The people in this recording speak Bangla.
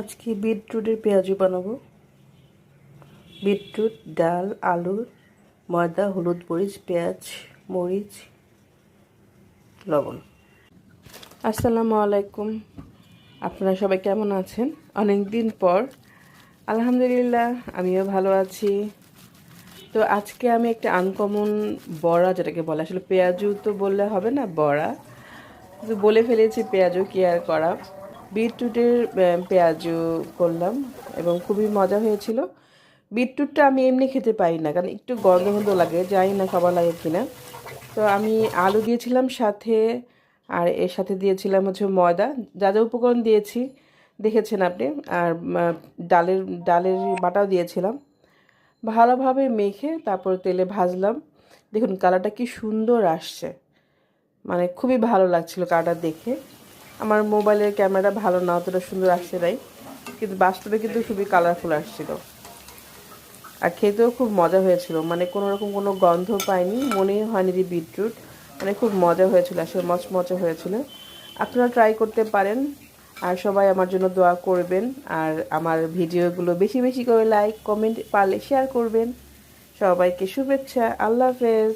আজকে বিটরুটের পেঁয়াজু বানাবো। বিটরুট, ডাল, আলু, ময়দা, হলুদ মরিচ, পেঁয়াজ, মরিচ, লবণ। আসসালামু আলাইকুম। আপনারা সবাই কেমন আছেন? অনেক দিন পর। আলহামদুলিল্লাহ, আমিও ভালো আছি। তো আজকে আমি একটা আনকমন বড়া যেটাকে বলে, আসলে পেঁয়াজু তো বললে হবে না, বড়া। বলে ফেলেছি পেঁয়াজু কি আর করা। বিটরুটের আহ, পেঁয়াজু করলাম এবং খুবই মজা হয়েছিল। বিটরুটটা আমি এমনি খেতে পারি না কারণ একটু গন্ধ গন্ধ লাগে জানি না সবার লাগে কিনা। তো আমি আলু দিয়েছিলাম সাথে আর এর সাথে দিয়েছিলাম হচ্ছে ময়দা। যা যা উপকরণ দিয়েছি দেখেছেন আপনি আর ডালের ডালের বাটাও দিয়েছিলাম। ভালোভাবে মেখে তারপর তেলে ভাজলাম। দেখুন কালারটা কি সুন্দর আসছে। মানে খুবই ভালো লাগছিল কালারটা দেখে। আমার মোবাইলের ক্যামেরা ভালো না, অতটা সুন্দর আসছে তাই কিন্তু বাস্তবে কিন্তু খুবই কালারফুল আসছিল। আর খেতেও খুব মজা হয়েছিল। মানে কোনো রকম কোনো গন্ধ পাইনি, মনেই হয়নি যে বিটরুট। মানে খুব মজা হয়েছিল, আসলে মচমচে হয়েছিল। আপনারা ট্রাই করতে পারেন আর সবাই আমার জন্য দোয়া করবেন। আর আমার ভিডিওগুলো বেশি বেশি করে লাইক কমেন্ট পারলে শেয়ার করবেন। সবাইকে শুভেচ্ছা, আল্লাহ হাফেজ।